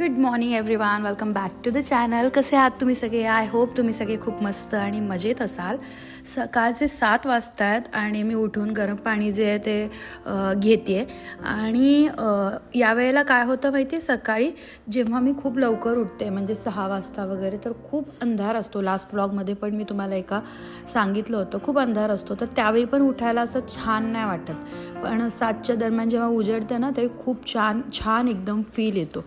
Good morning everyone welcome back to the channel कसे आहात तुम्ही सगळे? आय होप तुम्ही सगळे खूप मस्त आणि मजेत असाल. सकाळचे सात वाजता आहेत आणि मी उठून गरम पाणी जे आहे ते घेते आणि यावेळेला काय होतं माहिती आहे सकाळी जेव्हा मी खूप लवकर उठते म्हणजे सहा वाजता वगैरे तर खूप अंधार असतो. लास्ट ब्लॉगमध्ये पण मी तुम्हाला एका सांगितलं होतं. खूप अंधार असतो. तर त्यावेळी पण उठायला असं छान नाही वाटत. पण सातच्या दरम्यान जेव्हा उजेडते ना ते खूप छान छान एकदम फील येतो.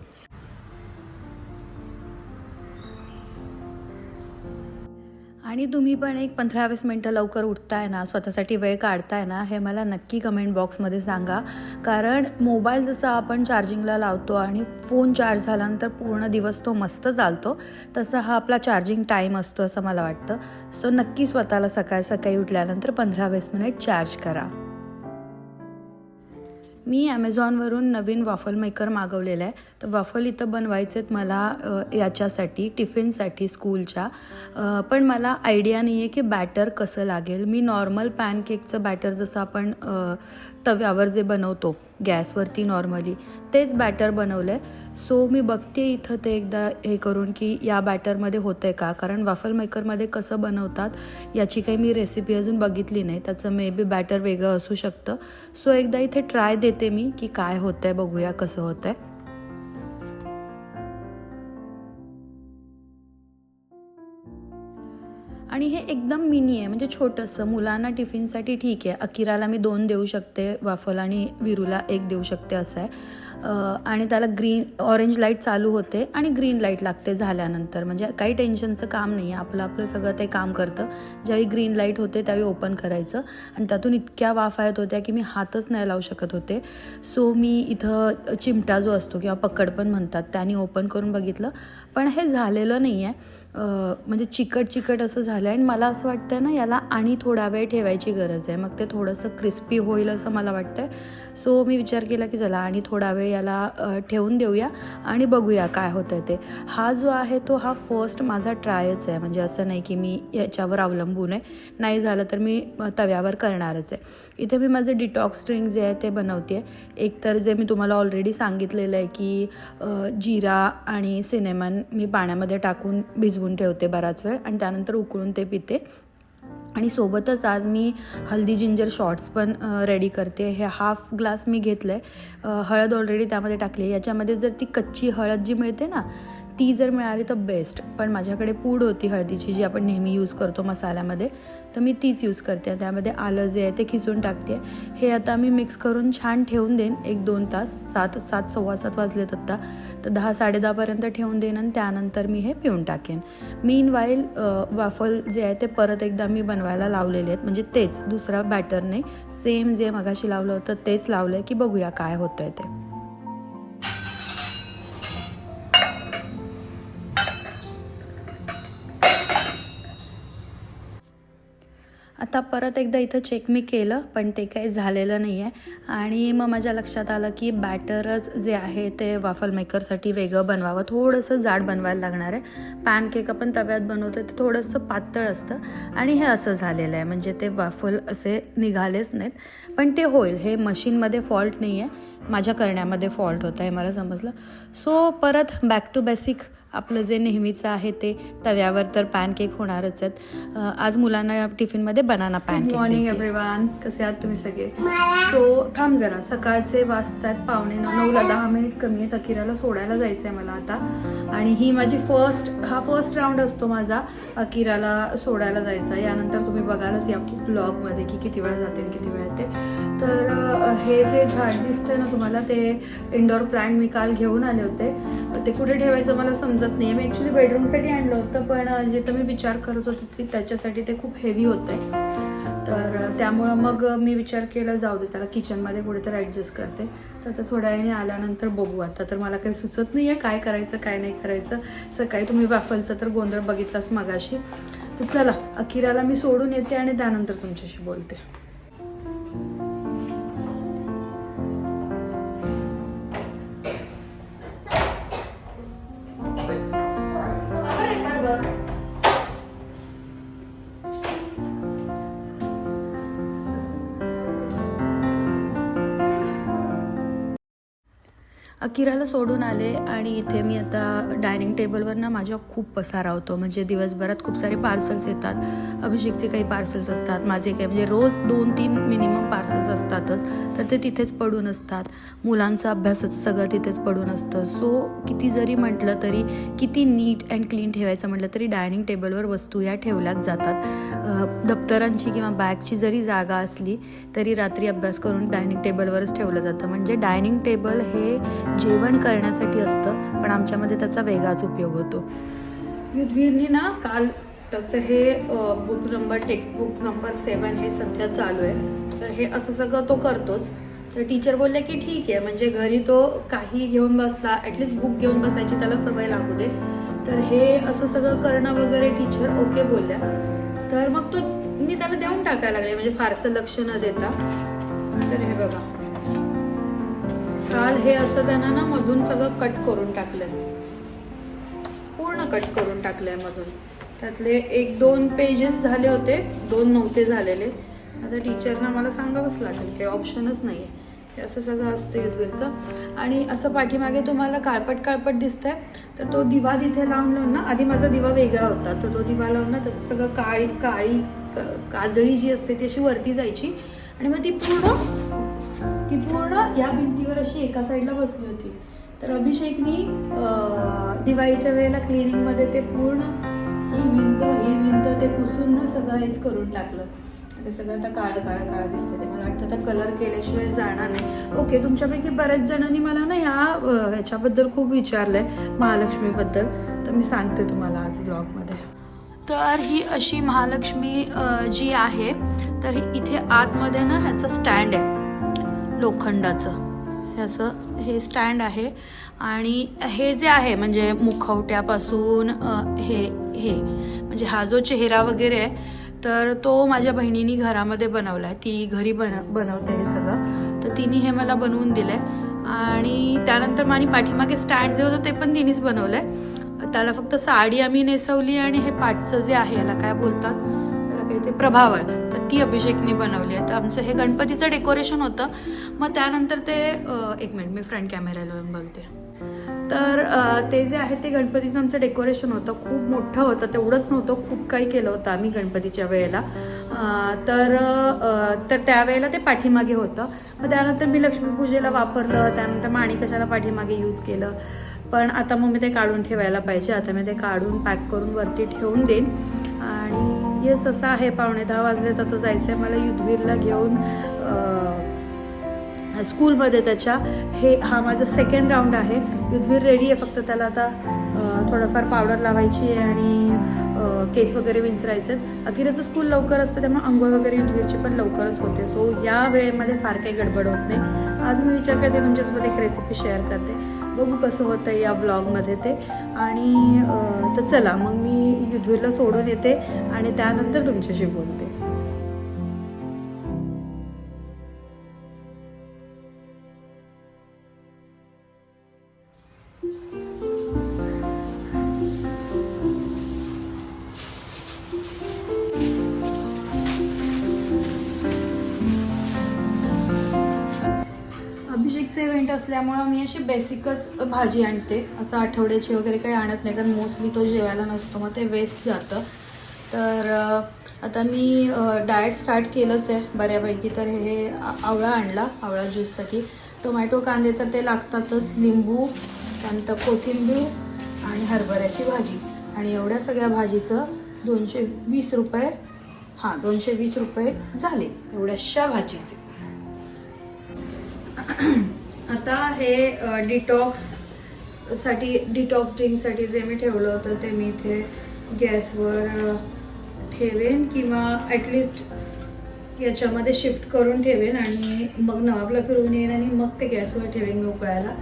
आणि तुम्ही पण एक पंधरा वीस मिनटं लवकर उठताय ना स्वतःसाठी वेळ काढताय ना हे मला नक्की कमेंट बॉक्समध्ये सांगा. कारण मोबाईल जसा आपण चार्जिंगला लावतो आणि फोन चार्ज झाल्यानंतर पूर्ण दिवस तो मस्त चालतो तसा हा आपला चार्जिंग टाईम असतो असं मला वाटतं. सो नक्की स्वतःला सकाळ सकाळी उठल्यानंतर पंधरा वीस मिनिट चार्ज करा. मी ॲमेझॉनवरून नवीन वॉफल मेकर मागवलेला आहे. तर वाफल इथं बनवायचे आहेत मला याच्यासाठी टिफिनसाठी स्कूलच्या पण मला आयडिया नाही आहे की बॅटर कसं लागेल. मी नॉर्मल पॅनकेकचं बॅटर जसं आपण तव्यावर जे बनवतो गॅसवरती नॉर्मली. तेच बॅटर बनवलं आहे सो मी बघते इथं ते एकदा हे करून की या बॅटरमध्ये होतं आहे का? कारण वाफल मेकरमध्ये कसं बनवतात याची काही मी रेसिपी अजून बघितली नाही. त्याचं मे बी बॅटर वेगळं असू शकतं. सो एकदा इथे ट्राय देते मी की काय होतं आहे बघूया कसं होतं आहे आणि हे एकदम मिनी आहे. म्हणजे छोटंसं. मुलांना टिफिनसाठी ठीक आहे. अकिराला मी दोन देऊ शकते वाफल आणि विरूला एक देऊ शकते असं आहे. आणि त्याला ग्रीन ऑरेंज लाइट चालू होते आणि ग्रीन लाइट लागते झाल्यानंतर. म्हणजे काही टेन्शनचं काम नाही आहे. आपलं आपलं सगळं ते काम करतं. ज्यावेळी ग्रीन लाइट होते त्यावेळी ओपन करायचं. आणि त्यातून इतक्या वाफा येत होत्या की मी हातच नाही लावू शकत होते. सो मी इथं चिमटा जो असतो किंवा पकड पण म्हणतात त्याने ओपन करून बघितलं. पण हे झालेलं नाही आहे. म्हणजे चिकट चिकट असं झालं आहे आणि मला असं वाटतं ना याला आणि थोडा वेळ ठेवायची गरज आहे. मग ते थोडंसं क्रिस्पी होईल असं मला वाटतं आहे सो मी विचार केला की चला आणि थोडा वेळ याला ठेवून देऊया आणि बघूया काय होतं ते. हा जो आहे तो हा फर्स्ट माझा ट्रायच आहे. म्हणजे असं नाही की मी याच्यावर अवलंबून आहे. नाही झालं तर मी तव्यावर करणारच आहे. इथे मी माझं डिटॉक्स ड्रिंक जे आहे ते बनवते एक तर जे मी तुम्हाला ऑलरेडी सांगितलेलं आहे की जिरा आणि सिनेमन मी पाण्यामध्ये टाकून भिजवून ठेवते बराच वेळ आणि त्यानंतर उकळून ते पिते. आणि सोबतच आज मी हल्दी जिंजर शॉर्ट्स पण रेडी करते. हे हाफ ग्लास मी घेतलं आहे हळद ऑलरेडी त्यामध्ये टाकली आहे. याच्यामध्ये जर ती कच्ची हळद जी मिळते ना ती जर मिळाली तर बेस्ट पण माझ्याकडे पूड होती हळदीची जी आपण नेहमी यूज करतो मसाल्यामध्ये तर मी तीच यूज करते. त्यामध्ये आलं जे आहे ते खिसून टाकते. हे आता मी मिक्स करून छान ठेवून देईन. एक दोन तास सात सात सव्वा सात वाजलेत आत्ता. तर दहा साडेदहापर्यंत ठेवून देईन आणि त्यानंतर मी हे पिऊन टाकेन. मीन वाईल वाफल जे आहे ते परत एकदा मी बनवायला लावलेले आहेत. म्हणजे तेच दुसरा बॅटर नाही. सेम जे मगाशी लावलं होतं तेच लावलं आहे की बघूया काय होतं आहे ते. आता परत एकदा इथं चेक मी केलं पण ते काही झालेलं नाही आहे आणि मग माझ्या लक्षात आलं की बॅटरच जे आहे ते वाफल मेकरसाठी वेगळं बनवावं. थोडंसं जाड बनवायला लागणार आहे. पॅनकेक आपण तव्यात बनवतो ते थोडंसं पातळ असतं. आणि हे असं झालेलं आहे. म्हणजे ते वाफल असे निघालेच नाहीत. पण ते होईल. हे मशीनमध्ये फॉल्ट नाही आहे माझ्या करण्यामध्ये फॉल्ट होता आहे मला समजलं. सो परत बॅक टू बेसिक आपलं जे नेहमीचं आहे ते तव्यावर तर पॅनकेक होणारच आहेत. आज मुलांना टिफिनमध्ये बनाना पॅनकेक मॉर्निंग एव्हरीवन कसे आहात तुम्ही सगळे? सो थांब जरा. सकाळचे वाजतात पावणे नऊ नऊला दहा मिनिट कमी आहेत. अकिराला सोडायला जायचं आहे मला आता. आणि ही माझी फर्स्ट हा फर्स्ट राऊंड असतो माझा. अकिराला सोडायला जायचा यानंतर तुम्ही बघालच या ब्लॉगमध्ये की किती वेळ जाते आणि किती वेळ येते तर हे जे झाड दिसतंय ना तुम्हाला ते इंडोर प्लांट मी काल घेऊन आले होते. ते कुठे ठेवायचं मला समजत नाही. मी ॲक्च्युली बेडरूमसाठी आणलं होतं पण जिथं मी विचार करत होते की त्याच्यासाठी ते खूप हेवी होतं आहे तर त्यामुळं मग मी विचार केला जाऊ दे त्याला किचनमध्ये कुठेतरी ॲडजस्ट करते. तर आता थोड्या वेळाने आल्यानंतर बघू आता. तर मला काही सुचत नाही आहे काय करायचं काय नाही करायचं. सकाळी तुम्ही वाफलचं तर गोंधळ बघितलाच मगाशी. तर चला अकिराला मी सोडून येते आणि त्यानंतर तुमच्याशी बोलते. अकिराला सोडून आले आणि इथे मी आता डायनिंग टेबलवर ना माझ्या खूप पसारा होतो. म्हणजे दिवसभरात खूप सारे पार्सल्स येतात. अभिषेकचे काही पार्सल्स असतात. माझे काही म्हणजे रोज दोन तीन मिनिमम पार्सल्स असतातच तर ते तिथेच पडून असतात. मुलांचा अभ्यासाचं सगळं तिथेच पडून असतं. सो किती जरी म्हटलं तरी किती नीट अँड क्लीन ठेवायचं म्हटलं तरी डायनिंग टेबलवर वस्तू ह्या ठेवल्याच जातात. दप्तरांची किंवा बॅगची जरी जागा असली तरी रात्री अभ्यास करून डायनिंग टेबलवरच ठेवलं जातं. म्हणजे डायनिंग टेबल हे जेवण करण्यासाठी असतं पण आमच्यामध्ये त्याचा वेगळाच उपयोग होतो. युद्धवीरनी ना काल त्याचं हे book number textbook number seven हे सध्या चालू आहे. तर हे असं सगळं तो करतोच. तर टीचर बोलले की ठीक आहे म्हणजे घरी तो काही घेऊन बसला ॲटलिस्ट बुक घेऊन बसायची त्याला सवय लागू दे. तर हे असं सगळं करणं वगैरे टीचर ओके बोलल्या. तर मग तो मी त्याला देऊन टाकायला लागले म्हणजे फारसं लक्ष न देता. तर हे बघा. काल हे असं त्यांना ना मधून सगळं कट करून टाकलंय. पूर्ण कट करून टाकलंय मधून. त्यातले एक दोन पेजेस झाले होते दोन नव्हते झालेले. आता टीचरना मला सांगावंच लागेल काही ऑप्शनच नाही आहे हे असं सगळं असतं युद्धवीरचं. आणि असं पाठीमागे तुम्हाला काळपट काळपट दिसतंय. तर तो दिवा तिथे लावून लावून ना आधी माझा दिवा वेगळा होता. तर तो दिवा लावून ना त्याचं सगळं काळी काळी काजळी जी असते ती अशी वरती जायची. आणि मग ती पूर्ण ती पूर्ण या भिंतीवर अशी एका साईडला बसली होती. तर अभिषेकनी दिवाळीच्या वेळेला क्लिनिंगमध्ये ते पूर्ण ही भिंत ही भिंत ते पुसून ना सगळं हेच करून टाकलं. ते सगळं आता काळं काळं काळं दिसतं ते मला वाटतं आता कलर केल्याशिवाय जाणार नाही. ओके तुमच्यापैकी बऱ्याच जणांनी मला ना या ह्याच्याबद्दल खूप विचारलं आहे महालक्ष्मीबद्दल. तर मी सांगते तुम्हाला आज ब्लॉगमध्ये तर ही अशी महालक्ष्मी जी आहे तर इथे आतमध्ये ना ह्याचं स्टँड आहे. लोखंडाचं. हे असं हे स्टँड आहे. आणि हे जे आहे म्हणजे मुखवट्यापासून हे हे म्हणजे हा जो चेहरा वगैरे आहे तर तो माझ्या बहिणीने घरामध्ये बनवला आहे ती घरी बन बनवते हे सगळं. तर तिने हे मला बनवून दिलं आहे आणि त्यानंतर माझी पाठीमागे स्टँड जे होतं ते पण तिनेच बनवलं आहे त्याला फक्त साडी आम्ही नेसवली आणि हे पाटचं जे आहे याला काय बोलतात? ते प्रभावळ. तर ती अभिषेकने बनवली. आहे तर आमचं हे गणपतीचं डेकोरेशन होतं. मग त्यानंतर ते एक मिनिट मी फ्रंट कॅमेऱ्याला येऊन बोलते. तर ते जे आहे ते गणपतीचं आमचं डेकोरेशन होतं. खूप मोठं होतं. तेवढंच नव्हतं. खूप काही केलं होतं आम्ही गणपतीच्या वेळेला. तर तर त्यावेळेला ते पाठीमागे होतं. मग त्यानंतर मी लक्ष्मीपूजेला वापरलं. त्यानंतर माणी कशाला पाठीमागे यूज केलं. पण आता मग मी ते काढून ठेवायला पाहिजे. आता मी ते काढून पॅक करून वरती ठेवून देईन. येस असं आहे. पावणे दहा वाजले तर तो जायचं आहे मला युद्धवीरला घेऊन स्कूलमध्ये त्याच्या. हे हा माझा सेकंड राऊंड आहे. युद्धवीर रेडी आहे फक्त त्याला आता थोडंफार पावडर लावायची आहे आणि केस वगैरे विंचरायचे आहेत अखेरचं स्कूल लवकर असतं त्यामुळे आंघोळ वगैरे युद्धवीरची पण लवकरच होते. सो या वेळेमध्ये फार काही गडबड होत नाही. आज मी विचार करते तुमच्यासोबत एक रेसिपी शेअर करते. बघू कसं होतं या ब्लॉगमध्ये ते. आणि तर चला मग मी युद्धवीरला सोडून येते आणि त्यानंतर तुमच्याशी बोलते. अभिषेकचं इव्हेंट असल्यामुळं मी अशी बेसिकच भाजी आणते. असं आठवड्याची वगैरे काही आणत नाही कारण मोस्टली तो जेवायला नसतो मग ते वेस्ट जातं. तर आता मी डाएट स्टार्ट केलंच आहे बऱ्यापैकी. तर हे आवळा आणला आवळा ज्यूससाठी टोमॅटो कांदे तर ते लागतातच लिंबू त्यानंतर कोथिंबीर आणि हरभऱ्याची भाजी. आणि एवढ्या सगळ्या भाजीचं दोनशे वीस रुपये हां दोनशे वीस रुपये झाले एवढ्याशा भाजीचे. आता हे डिटॉक्ससाठी डिटॉक्स ड्रिंकसाठी जे मी ठेवलं होतं ते मी इथे गॅसवर ठेवेन किंवा ॲटलिस्ट याच्यामध्ये शिफ्ट करून ठेवेन आणि मग नवाबला फिरवून येईन आणि मग ते गॅसवर ठेवेन मी उकळायला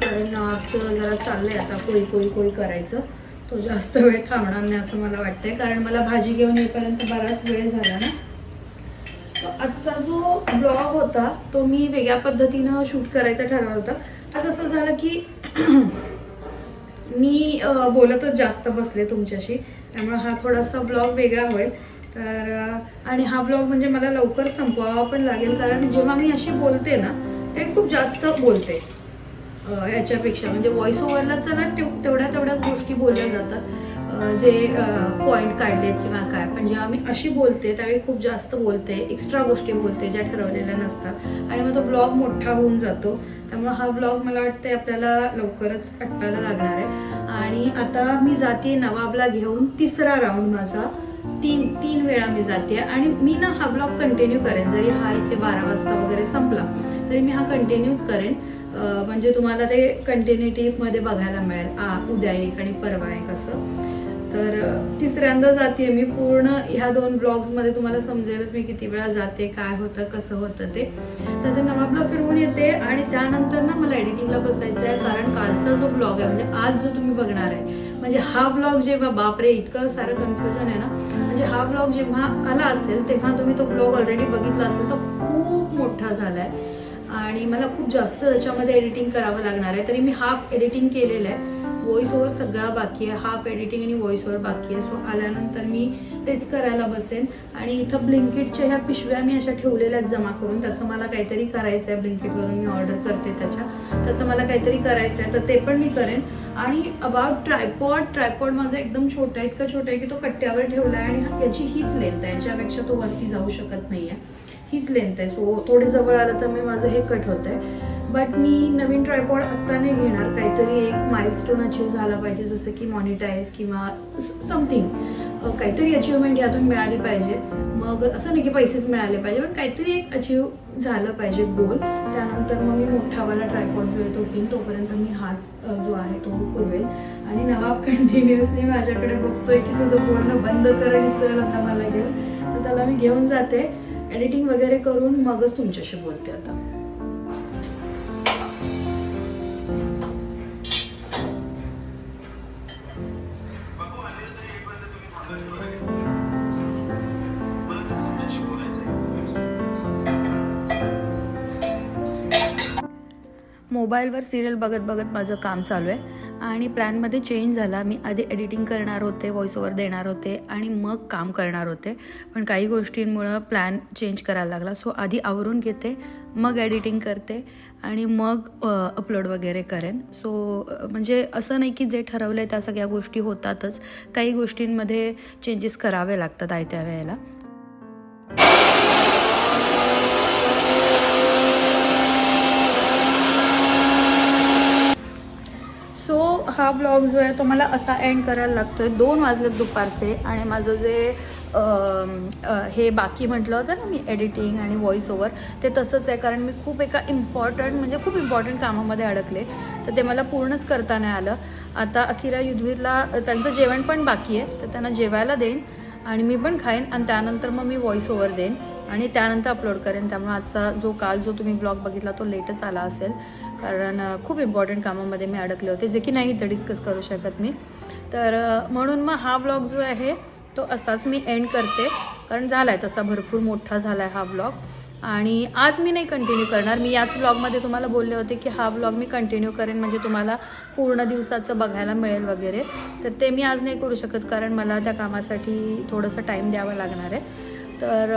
कारण नवाबचं जरा चाललंय आता कोई कोई कोई करायचं. तो जास्त वेळ थांबणार नाही असं मला वाटतंय. कारण मला भाजी घेऊन येईपर्यंत बराच वेळ झाला ना. आजचा जो ब्लॉग होता तो मी वेगळ्या पद्धतीनं शूट करायचा ठरवलं होता. आज असं झालं की मी बोलतच जास्त बसले तुमच्याशी. त्यामुळे हा थोडासा ब्लॉग वेगळा होईल. तर आणि हा ब्लॉग म्हणजे मला लवकर संपवावा पण लागेल कारण जेव्हा मी अशी बोलते ना ते खूप जास्त बोलते. ह्याच्यापेक्षा म्हणजे व्हॉइस ओव्हरला चला तेवढ्या तेवढ्याच गोष्टी बोलल्या जातात. जे पॉईंट काढलेत किंवा काय. पण जेव्हा मी अशी बोलते त्यावेळी खूप जास्त बोलते एक्स्ट्रा गोष्टी बोलते ज्या ठरवलेल्या नसतात. आणि मग तो ब्लॉग मोठा होऊन जातो. त्यामुळे हा ब्लॉग मला वाटते आपल्याला लवकरच आटवायला लागणार आहे. आणि आता मी जाते नवाबला घेऊन तिसरा राऊंड माझा. तीन तीन वेळा मी जाते. आणि मी ना हा ब्लॉग कंटिन्यू करेन. जरी हा इथे बारा वाजता वगैरे संपला तरी मी हा कंटिन्यूच करेन. म्हणजे तुम्हाला ते कंटिन्युटीमध्ये बघायला मिळेल. आ उद्या एक आणि परवा एक असं. तर तिसऱ्यांदा जाते मी. पूर्ण ह्या दोन ब्लॉग्समध्ये तुम्हाला समजेलच मी किती वेळा जाते काय होतं कसं होतं ते. तर ते नवाबला फिरवून येते आणि त्यानंतर ना मला एडिटिंगला बसायचं आहे कारण कालचा जो ब्लॉग आहे म्हणजे आज जो तुम्ही बघणार आहे म्हणजे हा ब्लॉग जेव्हा बापरे इतकं सारं कन्फ्युजन आहे ना. म्हणजे हा ब्लॉग जेव्हा आला असेल तेव्हा तुम्ही तो ब्लॉग ऑलरेडी बघितला असेल तर खूप मोठा झाला आहे आणि मला खूप जास्त त्याच्यामध्ये एडिटिंग करावं लागणार आहे. तरी मी हाफ एडिटिंग केलेलं आहे. व्हॉइस ओव्हर सगळा बाकी आहे. हाफ एडिटिंग आणि व्हॉइस ओव्हर बाकी आहे. सो आल्यानंतर मी तेच करायला बसेन. आणि इथं ब्लिंकिटच्या ह्या पिशव्या मी अशा ठेवलेल्या आहेत जमा करून. त्याचं मला काहीतरी करायचं आहे. ब्लिंकिटवरून मी ऑर्डर करते त्याच्या. त्याचं मला काहीतरी करायचं आहे. तर ते पण मी करेन. आणि अबाउट ट्रायपॉड ट्रायपॉड माझा एकदम छोटा आहे. इतका छोटा आहे की तो कट्ट्यावर ठेवला आहे आणि याची हीच लेंथ आहे. याच्यापेक्षा तो वरती जाऊ शकत नाही आहे हीच लेंथ आहे. सो थोडी जवळ आलं तर मी माझं हे कट होत आहे बट मी नवीन ट्रायपॉड आत्ता नाही घेणार. काहीतरी एक माइलस्टोन अचीव झाला पाहिजे जसं की मॉनिटाईज किंवा समथिंग काहीतरी अचिव्हमेंट यातून मिळाली पाहिजे. मग असं नाही की पैसेच मिळाले पाहिजे पण काहीतरी एक अचीव झालं पाहिजे गोल त्यानंतर मग मी मोठावाला ट्रायपॉड जो आहे तो घेईन. तोपर्यंत मी हाच जो आहे तो पुरवेल. आणि नवाब कंटिन्युअसली माझ्याकडे बघतोय की तुझं बोलणं बंद कर आणि चल आता मला घेऊन. तर त्याला मी घेऊन जाते. एडिटिंग वगैरे करून मगच तुमच्याशी बोलते आता. मोबाईलवर सिरियल बघत बघत माझं काम चालू आहे. आणि प्लॅनमध्ये चेंज झाला. मी आधी एडिटिंग करणार होते व्हॉइस ओव्हर देणार होते आणि मग काम करणार होते. पण काही गोष्टींमुळं प्लॅन चेंज करायला लागला. सो आधी आवरून घेते मग एडिटिंग करते आणि मग अपलोड वगैरे करेन. सो म्हणजे असं नाही की जे ठरवलं आहे त्या सगळ्या गोष्टी होतातच. काही गोष्टींमध्ये चेंजेस करावे लागतात आयत्या वेळेला सो हा ब्लॉग जो आहे तो मला असा एंड करायला लागतो आहे दोन वाजलेत दुपारचे आणि माझं जे हे बाकी म्हटलं होतं ना मी एडिटिंग आणि व्हॉइस ओवर ते तसंच आहे कारण मी खूप एका इम्पॉर्टंट म्हणजे खूप इम्पॉर्टंट कामामध्ये अडकले. तर ते मला पूर्णच करता नाही आलं. आता अकिरा युधवीरला त्यांचं जेवण पण बाकी आहे तर त्यांना जेवायला देईन आणि मी पण खाईन आणि त्यानंतर मग मी व्हॉइस ओवर देईन. आणि त्यानंतर अपलोड करेन. त्यामुळे आजचा जो काल जो तुम्ही ब्लॉग बघितला तो लेटच आला असेल. कारण खूप इम्पॉर्टंट कामामध्ये मी अडकले होते जे की नाही ते डिस्कस करू शकत मी. तर म्हणून मग हा ब्लॉग जो आहे तो असाच मी एंड करते. कारण झाला आहे तसा भरपूर मोठा झाला आहे हा ब्लॉग आणि आज मी नाही कंटिन्यू करणार. मी याच ब्लॉगमध्ये तुम्हाला बोलले होते की हा ब्लॉग मी कंटिन्यू करेन म्हणजे तुम्हाला पूर्ण दिवसाचं बघायला मिळेल वगैरे. तर ते मी आज नाही करू शकत कारण मला त्या कामासाठी थोडंसं टाईम द्यावा लागणार आहे. तर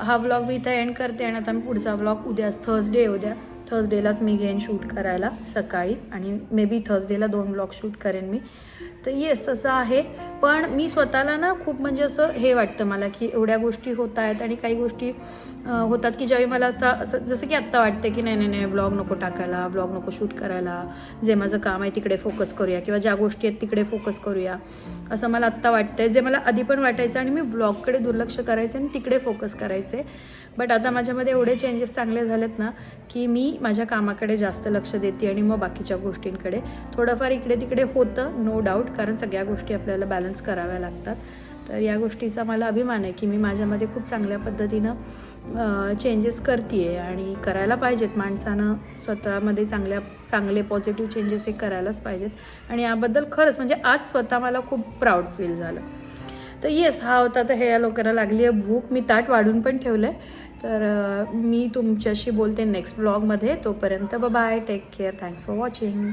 हा ब्लॉग मी इथं एंड करते आणि आता मी पुढचा ब्लॉग उद्या थर्सडे उद्या. थर्सडेलाच मी घेईन शूट करायला सकाळी आणि मे बी थर्सडेला दोन ब्लॉग शूट करेन मी. तर येस असं आहे. पण मी स्वतःला ना खूप म्हणजे असं हे वाटतं मला की एवढ्या गोष्टी होत आहेत आणि काही गोष्टी होतात की ज्यावेळी मला आता असं जसं की आत्ता वाटते की नाही नाही नाही ब्लॉग नको टाकायला ब्लॉग नको शूट करायला. जे माझं काम आहे तिकडे फोकस करूया किंवा ज्या गोष्टी आहेत तिकडे फोकस करूया. असं मला आत्ता वाटतंय. जे मला आधी पण वाटायचं आणि मी ब्लॉगकडे दुर्लक्ष करायचे आणि तिकडे फोकस करायचे. बट आता माझ्यामध्ये एवढे चेंजेस चांगले झालेत ना की मी माझ्या कामाकडे जास्त लक्ष देते आणि मग बाकीच्या गोष्टींकडे. थोडंफार इकडे तिकडे होतं नो डाऊट कारण सगळ्या गोष्टी आपल्याला बॅलन्स कराव्या लागतात. तर या गोष्टीचा मला अभिमान आहे की मी माझ्यामध्ये खूप चांगल्या पद्धतीनं चेंजेस करते आहे आणि करायला पाहिजेत. माणसानं स्वतःमध्ये चांगल्या चांगले पॉझिटिव्ह चेंजेस हे करायलाच पाहिजेत. आणि याबद्दल खरंच म्हणजे आज स्वतः मला खूप प्राऊड फील झालं. तर येस हा होता. तर हे या लोकांना लागली आहे भूक. मी ताट वाढून पण ठेवलं आहे तर मी तुमच्याशी बोलते नेक्स्ट ब्लॉगमध्ये तोपर्यंत bye take care thanks for watching